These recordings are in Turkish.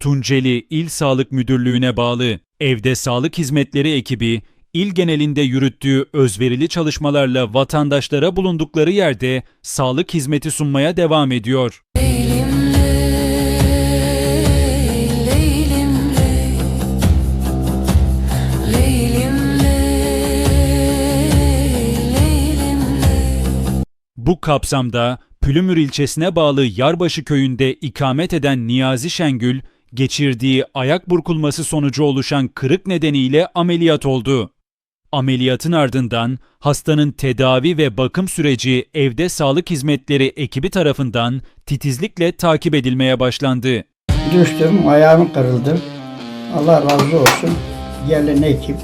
Tunceli İl Sağlık Müdürlüğü'ne bağlı Evde Sağlık Hizmetleri ekibi, il genelinde yürüttüğü özverili çalışmalarla vatandaşlara bulundukları yerde sağlık hizmeti sunmaya devam ediyor. Bu kapsamda Pülümür ilçesine bağlı Yarbaşı köyünde ikamet eden Niyazi Şengül, geçirdiği ayak burkulması sonucu oluşan kırık nedeniyle ameliyat oldu. Ameliyatın ardından hastanın tedavi ve bakım süreci evde sağlık hizmetleri ekibi tarafından titizlikle takip edilmeye başlandı. Düştüm, ayağım kırıldı. Allah razı olsun. Gelen ekip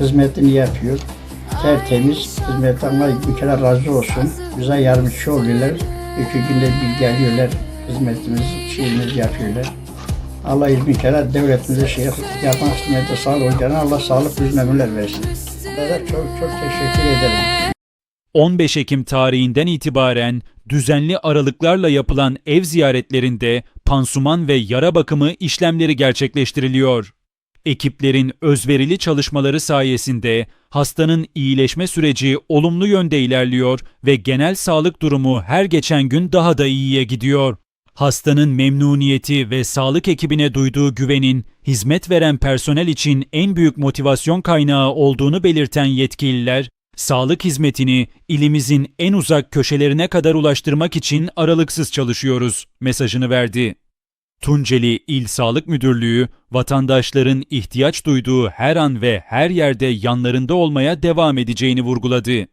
hizmetini yapıyor. Tertemiz hizmet bir kere razı olsun. Bize yardımcı oluyorlar. İki günde bir geliyorlar. Hizmetimiz, şeyimiz yapıyorlar. Allah bir kere devletimize şey yapan hizmete sağlık olacağına Allah sağlık uzun ömürler versin. Size çok çok teşekkür ederim. 15 Ekim tarihinden itibaren düzenli aralıklarla yapılan ev ziyaretlerinde pansuman ve yara bakımı işlemleri gerçekleştiriliyor. Ekiplerin özverili çalışmaları sayesinde hastanın iyileşme süreci olumlu yönde ilerliyor ve genel sağlık durumu her geçen gün daha da iyiye gidiyor. Hastanın memnuniyeti ve sağlık ekibine duyduğu güvenin hizmet veren personel için en büyük motivasyon kaynağı olduğunu belirten yetkililer, sağlık hizmetini ilimizin en uzak köşelerine kadar ulaştırmak için aralıksız çalışıyoruz mesajını verdi. Tunceli İl Sağlık Müdürlüğü, vatandaşların ihtiyaç duyduğu her an ve her yerde yanlarında olmaya devam edeceğini vurguladı.